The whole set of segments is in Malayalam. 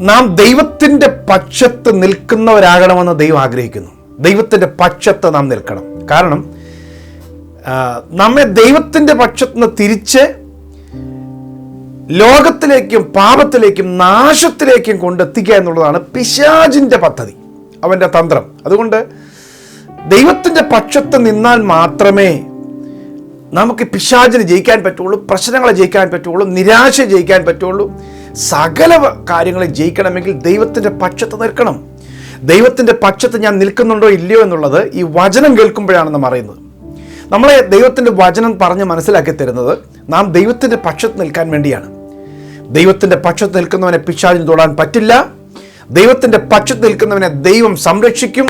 നാം ദൈവത്തിന്റെ പക്ഷത്ത് നിൽക്കുന്നവരാകണമെന്ന് ദൈവം ആഗ്രഹിക്കുന്നു. ദൈവത്തിന്റെ പക്ഷത്ത് നാം നിൽക്കണം. കാരണം നമ്മെ ദൈവത്തിന്റെ പക്ഷത്ത് നിന്ന് തിരിച്ച് ലോകത്തിലേക്കും പാപത്തിലേക്കും നാശത്തിലേക്കും കൊണ്ടെത്തിക്കുക എന്നുള്ളതാണ് പിശാജിന്റെ പദ്ധതി. അവന്റെ തന്ത്രം. അതുകൊണ്ട് ദൈവത്തിന്റെ പക്ഷത്ത് നിന്നാൽ മാത്രമേ നമുക്ക് പിശാചിന് ജയിക്കാൻ പറ്റുള്ളൂ പ്രശ്നങ്ങളെ ജയിക്കാൻ പറ്റുള്ളൂ നിരാശ ജയിക്കാൻ പറ്റുള്ളൂ. സകല കാര്യങ്ങളെ ജയിക്കണമെങ്കിൽ ദൈവത്തിന്റെ പക്ഷത്ത് നിൽക്കണം. ദൈവത്തിന്റെ പക്ഷത്ത് ഞാൻ നിൽക്കുന്നുണ്ടോ ഇല്ലയോ എന്നുള്ളത് ഈ വചനം കേൾക്കുമ്പോഴാണ് നാം അറിയുന്നത്. നമ്മളെ ദൈവത്തിന്റെ വചനം പറഞ്ഞ് മനസ്സിലാക്കി തരുന്നത് നാം ദൈവത്തിന്റെ പക്ഷത്ത് നിൽക്കാൻ വേണ്ടിയാണ്. ദൈവത്തിന്റെ പക്ഷത്ത് നിൽക്കുന്നവനെ പിശാചിന് തൊടാൻ പറ്റില്ല. ദൈവത്തിന്റെ പക്ഷത്ത് നിൽക്കുന്നവനെ ദൈവം സംരക്ഷിക്കും.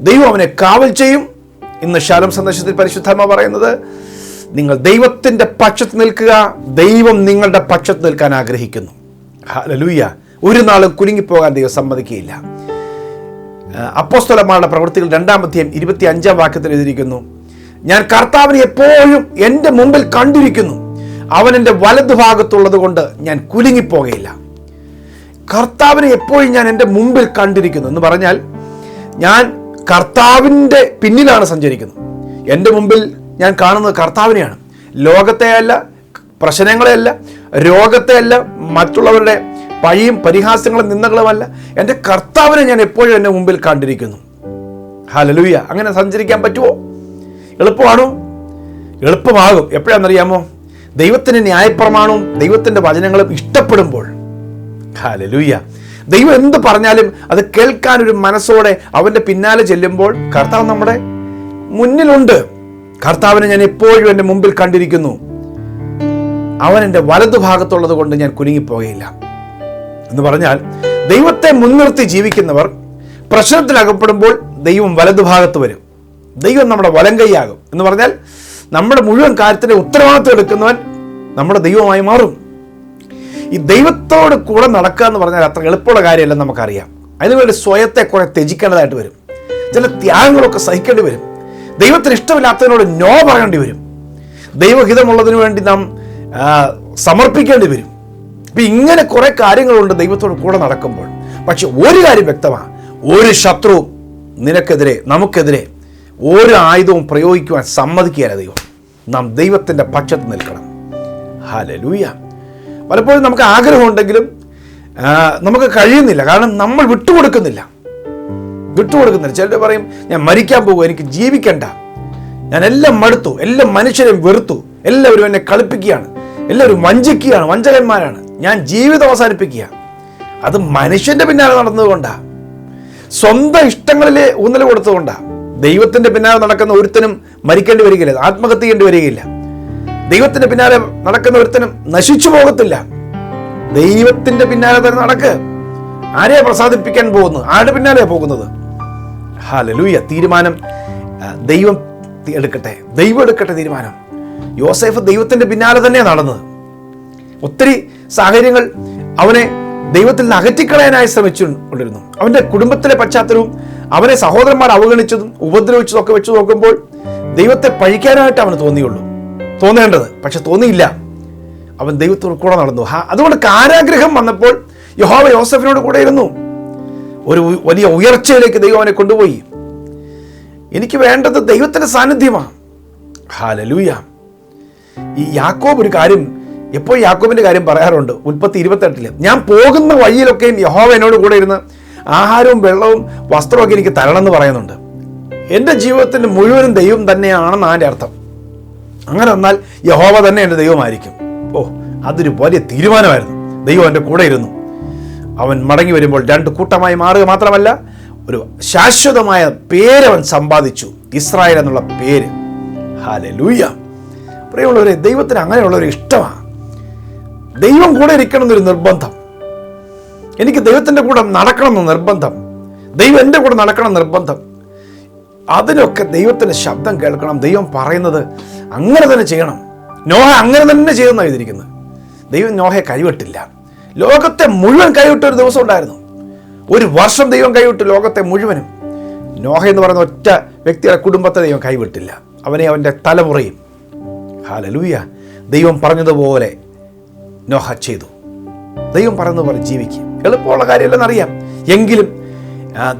ദൈവം അവനെ കാവൽ ചെയ്യും. ഇന്ന് ശാലം സന്ദേശത്തിൽ പരിശുദ്ധമ പറയുന്നത് നിങ്ങൾ ദൈവത്തിന്റെ പക്ഷത്ത് നിൽക്കുക ദൈവം നിങ്ങളുടെ പക്ഷത്ത് നിൽക്കാൻ ആഗ്രഹിക്കുന്നു. ഹല്ലേലൂയ. ഒരു നാളും കുലുങ്ങിപ്പോകാൻ ദൈവം സമ്മതിക്കുകയില്ല. അപ്പോസ്തലന്മാരുടെ പ്രവൃത്തികൾ രണ്ടാമത്തെയും ഇരുപത്തി അഞ്ചാം വാക്യത്തിൽ എഴുതിയിരിക്കുന്നു. ഞാൻ കർത്താവിനെ എപ്പോഴും എന്റെ മുമ്പിൽ കണ്ടിരിക്കുന്നു. അവൻ എന്റെ വലതുഭാഗത്തുള്ളത് കൊണ്ട് ഞാൻ കുലുങ്ങിപ്പോകയില്ല. കർത്താവിനെ എപ്പോഴും ഞാൻ എന്റെ മുമ്പിൽ കണ്ടിരിക്കുന്നു എന്ന് പറഞ്ഞാൽ ഞാൻ കർത്താവിന്റെ പിന്നിലാണ് സഞ്ചരിക്കുന്നത്. എന്റെ മുമ്പിൽ ഞാൻ കാണുന്നത് കർത്താവിനെയാണ്. ലോകത്തെയല്ല പ്രശ്നങ്ങളെയല്ല രോഗത്തെയല്ല മറ്റുള്ളവരുടെ പഴിയും പരിഹാസങ്ങളും നിന്ദകളുമല്ല എന്റെ കർത്താവിനെ ഞാൻ എപ്പോഴും എന്റെ മുമ്പിൽ കണ്ടിരിക്കുന്നു. ഹലലൂയ അങ്ങനെ സഞ്ചരിക്കാൻ പറ്റുമോ എളുപ്പമാണോ? എളുപ്പമാകും. എപ്പോഴാണെന്നറിയാമോ? ദൈവത്തിന്റെ ന്യായപ്രമാണവും ദൈവത്തിന്റെ വചനങ്ങളും ഇഷ്ടപ്പെടുമ്പോൾ. ഹലലൂയ ദൈവം എന്ത് പറഞ്ഞാലും അത് കേൾക്കാൻ ഒരു മനസ്സോടെ അവന്റെ പിന്നാലെ ചെല്ലുമ്പോൾ കർത്താവ് നമ്മുടെ മുന്നിലുണ്ട്. കർത്താവിനെ ഞാൻ എപ്പോഴും എന്റെ മുമ്പിൽ കണ്ടിരിക്കുന്നു. അവൻ എന്റെ വലതുഭാഗത്തുള്ളത് കൊണ്ട് ഞാൻ കുലുങ്ങിപ്പോകയില്ല. എന്ന് പറഞ്ഞാൽ ദൈവത്തെ മുൻനിർത്തി ജീവിക്കുന്നവർ പ്രശ്നത്തിലകപ്പെടുമ്പോൾ ദൈവം വലതുഭാഗത്ത് വരും. ദൈവം നമ്മുടെ വലം കൈയാകും എന്ന് പറഞ്ഞാൽ നമ്മുടെ മുഴുവൻ കാര്യത്തിന്റെ ഉത്തരവാദിത്വം എടുക്കുന്നവൻ നമ്മുടെ ദൈവമായി മാറും. ഈ ദൈവത്തോട് കൂടെ നടക്കുക എന്ന് പറഞ്ഞാൽ അത്ര എളുപ്പമുള്ള കാര്യമല്ല നമുക്കറിയാം. അതിനുവേണ്ടി സ്വയത്തെ കുറെ ത്യജിക്കേണ്ടതായിട്ട് വരും. ചില ത്യാഗങ്ങളൊക്കെ സഹിക്കേണ്ടി വരും. ദൈവത്തിന് ഇഷ്ടമില്ലാത്തതിനോട് നോ പറയേണ്ടി വരും. ദൈവഹിതമുള്ളതിനു വേണ്ടി നാം സമർപ്പിക്കേണ്ടി വരും. അപ്പം ഇങ്ങനെ കുറെ കാര്യങ്ങളുണ്ട് ദൈവത്തോട് കൂടെ നടക്കുമ്പോൾ. പക്ഷെ ഒരു കാര്യം വ്യക്തമാണ് ഒരു ശത്രു നിനക്കെതിരെ നമുക്കെതിരെ ഒരു ആയുധവും പ്രയോഗിക്കുവാൻ സമ്മതിക്കുകയല്ല ദൈവം. നാം ദൈവത്തിന്റെ പക്ഷത്ത് നിൽക്കണം. ഹലലൂയ പലപ്പോഴും നമുക്ക് ആഗ്രഹമുണ്ടെങ്കിലും നമുക്ക് കഴിയുന്നില്ല. കാരണം നമ്മൾ വിട്ടുകൊടുക്കുന്നില്ല. വിട്ടുകൊടുക്കുന്നില്ല. ചിലർ പറയും ഞാൻ മരിക്കാൻ പോകും എനിക്ക് ജീവിക്കണ്ട. ഞാൻ എല്ലാം മടുത്തു എല്ലാം മനുഷ്യരെയും വെറുത്തു എല്ലാവരും എന്നെ കളിപ്പിക്കുകയാണ്. എല്ലാവരും വഞ്ചിക്കുകയാണ് വഞ്ചകന്മാരാണ്. ഞാൻ ജീവിതം അവസാനിപ്പിക്കുക. അത് മനുഷ്യന്റെ പിന്നാലെ നടന്നതുകൊണ്ടാണ് സ്വന്തം ഇഷ്ടങ്ങളിൽ ഊന്നൽ കൊടുത്തുകൊണ്ടാണ് ദൈവത്തിന്റെ പിന്നാലെ നടക്കുന്ന ഒരുത്തനും മരിക്കേണ്ടി വരികയില്ല ആത്മഹത്യ ചെയ്യേണ്ടി വരികയില്ല. ദൈവത്തിന്റെ പിന്നാലെ നടക്കുന്ന ഒരുത്തനും നശിച്ചു പോകത്തില്ല. ദൈവത്തിന്റെ പിന്നാലെ തന്നെ നടക്ക്. ആരെയാ പ്രസാദിപ്പിക്കാൻ പോകുന്നു ആരുടെ പിന്നാലെയാ പോകുന്നത്? ഹാലലൂയ തീരുമാനം ദൈവം എടുക്കട്ടെ ദൈവം എടുക്കട്ടെ തീരുമാനം. യോസേഫ് ദൈവത്തിന്റെ പിന്നാലെ തന്നെ നടന്നത്. ഒത്തിരി സാഹചര്യങ്ങൾ അവനെ ദൈവത്തിൽ നിന്ന് അകറ്റിക്കളയാനായി ശ്രമിച്ചുകൊണ്ടിരുന്നു. അവന്റെ കുടുംബത്തിലെ പശ്ചാത്തലവും അവനെ സഹോദരന്മാർ അവഗണിച്ചതും ഉപദ്രവിച്ചതും ഒക്കെ വെച്ച് നോക്കുമ്പോൾ ദൈവത്തെ പഴിക്കാനായിട്ട് അവന് തോന്നിയുള്ളൂ. തോന്നേണ്ടത്. പക്ഷെ തോന്നിയില്ല. അവൻ ദൈവത്തോട് കൂടെ നടന്നു. ഹാ അതുകൊണ്ട് കാരാഗ്രഹം വന്നപ്പോൾ യഹോവ യോസഫിനോട് കൂടെ ഇരുന്നു. ഒരു വലിയ ഉയർച്ചയിലേക്ക് ദൈവം അവനെ കൊണ്ടുപോയി. എനിക്ക് വേണ്ടത് ദൈവത്തിന്റെ സാന്നിധ്യമാണ്. ഹാലലൂയ. ഈ യാക്കോബ് ഒരു കാര്യം എപ്പോൾ യാക്കോബിന്റെ കാര്യം പറയാറുണ്ട്? ഉൽപ്പത്തി ഇരുപത്തെട്ടിൽ ഞാൻ പോകുന്ന വഴിയിലൊക്കെയും യഹോവ എന്നോട് കൂടെ ഇരുന്ന് ആഹാരവും വെള്ളവും വസ്ത്രമൊക്കെ എനിക്ക് തരണം എന്ന് പറയുന്നുണ്ട്. എന്റെ ജീവിതത്തിന്റെ മുഴുവനും ദൈവം തന്നെയാണെന്ന് അതിന്റെ അർത്ഥം. അങ്ങനെ വന്നാൽ യഹോവ തന്നെ എന്റെ ദൈവമായിരിക്കും. ഓ അതൊരു വലിയ തീരുമാനമായിരുന്നു. ദൈവം എന്റെ കൂടെ ഇരുന്നു. അവൻ മടങ്ങി വരുമ്പോൾ രണ്ട് കൂട്ടമായി മാറുക മാത്രമല്ല ഒരു ശാശ്വതമായ പേരവൻ സമ്പാദിച്ചു. ഇസ്രായേൽ എന്നുള്ള പേര്. ഹാലെ ലൂയ പ്രിയമുള്ളവരെ ദൈവത്തിന് അങ്ങനെയുള്ളവരെ ഇഷ്ടമാണ്. ദൈവം കൂടെ ഇരിക്കണം എന്നൊരു നിർബന്ധം. എനിക്ക് ദൈവത്തിന്റെ കൂടെ നടക്കണം എന്ന് നിർബന്ധം. ദൈവം എന്റെ കൂടെ നടക്കണം നിർബന്ധം. അതിനൊക്കെ ദൈവത്തിന്റെ ശബ്ദം കേൾക്കണം. ദൈവം പറയുന്നത് അങ്ങനെ തന്നെ ചെയ്യണം. നോഹ അങ്ങനെ തന്നെ ചെയ്യുന്ന എഴുതിയിരിക്കുന്നത്. ദൈവം നോഹയെ കൈവിട്ടില്ല. ലോകത്തെ മുഴുവൻ കൈവിട്ട ഒരു ദിവസം ഉണ്ടായിരുന്നു. ഒരു വർഷം ദൈവം കൈവിട്ടു ലോകത്തെ മുഴുവനും. നോഹ എന്ന് പറയുന്ന ഒറ്റ വ്യക്തിയുടെ കുടുംബത്തെ ദൈവം കൈവിട്ടില്ല. അവനെ അവന്റെ തലമുറയും ഹാലലൂയ. ദൈവം പറഞ്ഞതുപോലെ നോഹ ചെയ്തു. ദൈവം പറഞ്ഞതുപോലെ പോലെ ജീവിക്കും. എളുപ്പമുള്ള കാര്യമല്ലെന്നറിയാം എങ്കിലും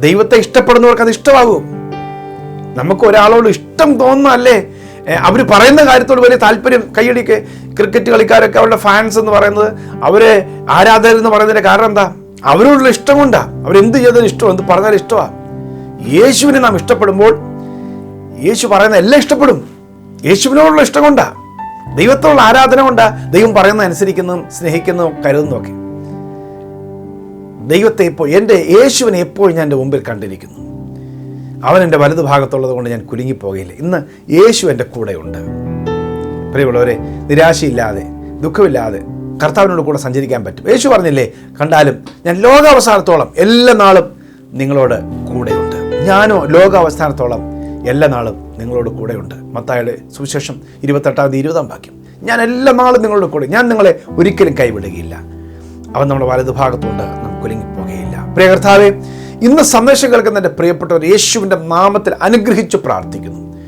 ദൈവത്തെ ഇഷ്ടപ്പെടുന്നവർക്ക് അത് ഇഷ്ടമാകും. നമുക്ക് ഒരാളോട് ഇഷ്ടം തോന്നുന്നല്ലേ അവർ പറയുന്ന കാര്യത്തോട് വലിയ താല്പര്യം. കൈയടിക്ക് ക്രിക്കറ്റ് കളിക്കാരൊക്കെ അവരുടെ ഫാൻസ് എന്ന് പറയുന്നത് അവരെ ആരാധകർ എന്ന് പറയുന്നതിന്റെ കാരണം എന്താ? അവരോടുള്ള ഇഷ്ടം കൊണ്ടാ. അവരെന്ത് ചെയ്താലും ഇഷ്ടം എന്ത് പറഞ്ഞാലും ഇഷ്ടമാണ് യേശുവിനെ നാം ഇഷ്ടപ്പെടുമ്പോൾ യേശു പറയുന്ന എല്ലാം ഇഷ്ടപ്പെടും. യേശുവിനോടുള്ള ഇഷ്ടം കൊണ്ടാ. ദൈവത്തോടുള്ള ആരാധന കൊണ്ടാ ദൈവം പറയുന്ന അനുസരിക്കുന്നതും സ്നേഹിക്കുന്നതും കരുതുന്നതും ദൈവത്തെ ഇപ്പോൾ എന്റെ യേശുവിനെ എപ്പോഴും ഞാൻ എന്റെ മുമ്പിൽ കണ്ടിരിക്കുന്നു. അവൻ എന്റെ വലതുഭാഗത്തുള്ളത് കൊണ്ട് ഞാൻ കുലുങ്ങിപ്പോകയില്ല. ഇന്ന് യേശു എന്റെ കൂടെയുണ്ട്. പ്രിയമുള്ളവരെ നിരാശയില്ലാതെ ദുഃഖമില്ലാതെ കർത്താവിനോട് കൂടെ സഞ്ചരിക്കാൻ പറ്റും. യേശു പറഞ്ഞില്ലേ കണ്ടാലും ഞാൻ ലോകാവസാനത്തോളം എല്ലാ നാളും നിങ്ങളോട് കൂടെയുണ്ട്. ഞാനോ ലോകാവസാനത്തോളം എല്ലാ നാളും നിങ്ങളോട് കൂടെയുണ്ട്. മത്തായുടെ സുവിശേഷം ഇരുപത്തെട്ടാം തീയതി ഇരുപതാം വാക്യം. ഞാൻ എല്ലാ നാളും നിങ്ങളുടെ കൂടെ ഞാൻ നിങ്ങളെ ഒരിക്കലും കൈവിടുകയില്ല. അവൻ നമ്മുടെ വലതുഭാഗത്തുണ്ട് നമുക്ക് കുലുങ്ങിപ്പോകുകയില്ല പ്രിയ കർത്താവെ ഇന്ന് സന്ദേശം കേൾക്കുന്ന എന്റെ പ്രിയപ്പെട്ടവർ യേശുവിന്റെ നാമത്തിൽ അനുഗ്രഹിച്ചു പ്രാർത്ഥിക്കുന്നു.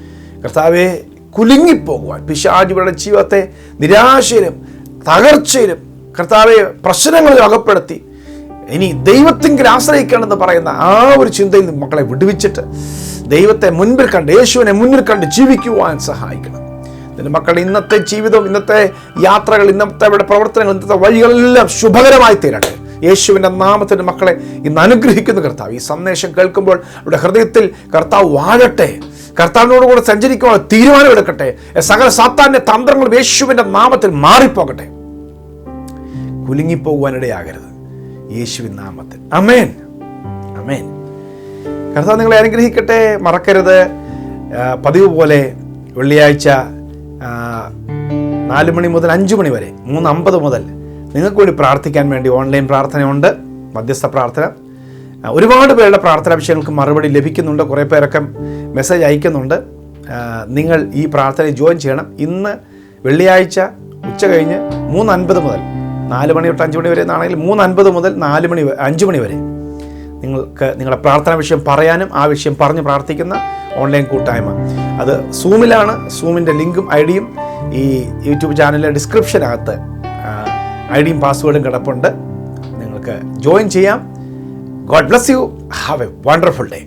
കർത്താവെ കുലുങ്ങിപ്പോകുവാൻ പിശാജിയുടെ ജീവിതത്തെ നിരാശയിലും തകർച്ചയിലും കർത്താവെ പ്രശ്നങ്ങളിൽ അകപ്പെടുത്തി ഇനി ദൈവത്തെങ്കിലും ആശ്രയിക്കണമെന്ന് പറയുന്ന ആ ഒരു ചിന്തയിൽ മക്കളെ വിടുവിച്ചിട്ട് ദൈവത്തെ മുൻപിൽ കണ്ട് യേശുവിനെ മുന്നിൽ കണ്ട് ജീവിക്കുവാൻ സഹായിക്കണം. ഇതിന് മക്കളുടെ ഇന്നത്തെ ജീവിതം ഇന്നത്തെ യാത്രകൾ ഇന്നത്തെ അവരുടെ പ്രവർത്തനങ്ങൾ ഇന്നത്തെ വഴികളെല്ലാം ശുഭകരമായി തീരട്ടെ. യേശുവിന്റെ നാമത്തിന് മക്കളെ ഇന്ന് അനുഗ്രഹിക്കുന്ന കർത്താവ്. ഈ സന്ദേശം കേൾക്കുമ്പോൾ അവരുടെ ഹൃദയത്തിൽ കർത്താവ് വാഴട്ടെ. കർത്താവിനോട് കൂടെ സഞ്ചരിക്കുവാൻ തീരുമാനമെടുക്കട്ടെ സകല സാത്താന്റെ തന്ത്രങ്ങൾ യേശുവിന്റെ നാമത്തിൽ മാറിപ്പോകട്ടെ. കുലുങ്ങിപ്പോകുവാനിടയാകരുത്. യേശുവിൻ നാമത്തിൽ. അമേൻ അമേൻ കർത്താവ് നിങ്ങളെ അനുഗ്രഹിക്കട്ടെ. മറക്കരുത്. പതിവ് പോലെ വെള്ളിയാഴ്ച നാല് മണി മുതൽ അഞ്ച് മണി വരെ മൂന്ന് അമ്പത് മുതൽ നിങ്ങൾക്ക് വേണ്ടി പ്രാർത്ഥിക്കാൻ വേണ്ടി ഓൺലൈൻ പ്രാർത്ഥനയുണ്ട്. മധ്യസ്ഥ പ്രാർത്ഥന. ഒരുപാട് പേരുടെ പ്രാർത്ഥനാ വിഷയങ്ങൾക്ക് മറുപടി ലഭിക്കുന്നുണ്ട്. കുറേ പേരൊക്കെ മെസ്സേജ് അയക്കുന്നുണ്ട്. നിങ്ങൾ ഈ പ്രാർത്ഥനയിൽ ജോയിൻ ചെയ്യണം. ഇന്ന് വെള്ളിയാഴ്ച ഉച്ച കഴിഞ്ഞ് മൂന്ന് അൻപത് മുതൽ നാല് മണി തൊട്ട് അഞ്ച് മണി വരെ എന്നാണെങ്കിൽ മൂന്ന് അൻപത് മുതൽ നാല് മണി അഞ്ച് മണി വരെ. നിങ്ങൾക്ക് നിങ്ങളുടെ പ്രാർത്ഥനാ വിഷയം പറയാനും ആ വിഷയം പറഞ്ഞ് പ്രാർത്ഥിക്കുന്ന ഓൺലൈൻ കൂട്ടായ്മ. അത് സൂമിലാണ് സൂമിന്റെ ലിങ്കും ഐ ഡിയും ഈ യൂട്യൂബ് ചാനലിലെ ഡിസ്ക്രിപ്ഷനകത്ത് ഐ ഡിയും പാസ്വേഡും കിടപ്പുണ്ട്. നിങ്ങൾക്ക് ജോയിൻ ചെയ്യാം. God bless you. Have a wonderful day.